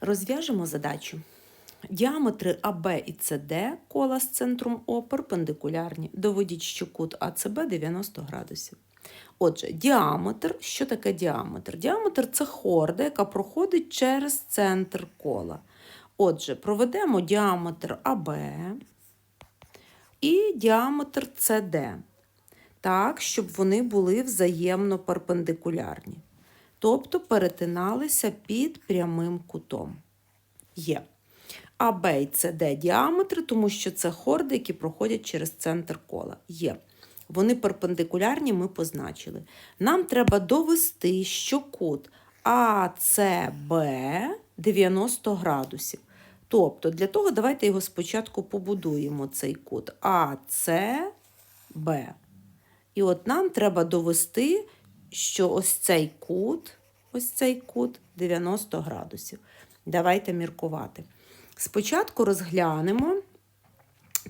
Розв'яжемо задачу. Діаметри АБ і СД кола з центром О перпендикулярні. Доведіть, що кут АЦБ 90 градусів. Отже, діаметр. Що таке діаметр? Діаметр це хорда, яка проходить через центр кола. Отже, проведемо діаметр АБ і діаметр СД. Так, щоб вони були взаємно перпендикулярні. Тобто перетиналися під прямим кутом. Є. А Б і СД діаметри, тому що це хорди, які проходять через центр кола. Є. Вони перпендикулярні, ми позначили. Нам треба довести, що кут АЦБ 90 градусів. Тобто, для того давайте його спочатку побудуємо, цей кут АЦБ. І от нам треба довести, що ось цей кут, ось цей кут 90 градусів. Давайте міркувати. Спочатку розглянемо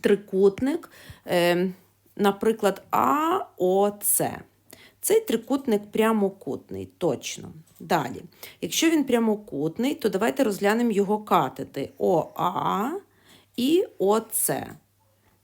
трикутник, е, наприклад, АОЦ. Цей трикутник прямокутний, точно. Далі, якщо він прямокутний, то давайте розглянемо його катети ОА і ОЦ.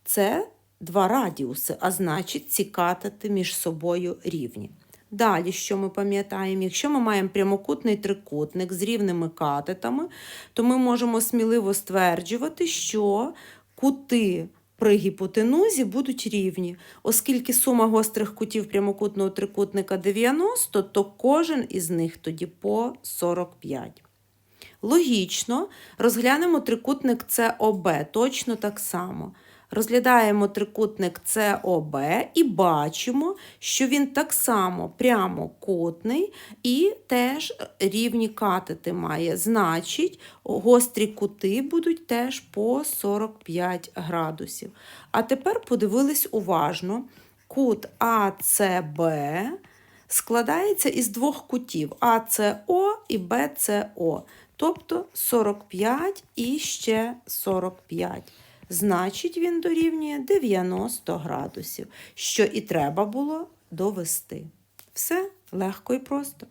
Це два радіуси, а значить, ці катети між собою рівні. Далі, що ми пам'ятаємо, якщо ми маємо прямокутний трикутник з рівними катетами, то ми можемо сміливо стверджувати, що кути при гіпотенузі будуть рівні. Оскільки сума гострих кутів прямокутного трикутника 90, то кожен із них тоді по 45. Логічно, розглянемо трикутник СОБ точно так само. Розглядаємо трикутник СОБ і бачимо, що він так само прямокутний і теж рівні катети має. Значить, гострі кути будуть теж по 45 градусів. А тепер подивились уважно, кут АЦБ складається із двох кутів АЦО і БЦО, тобто 45 і ще 45. Значить, він дорівнює 90 градусів, що і треба було довести. Все легко і просто.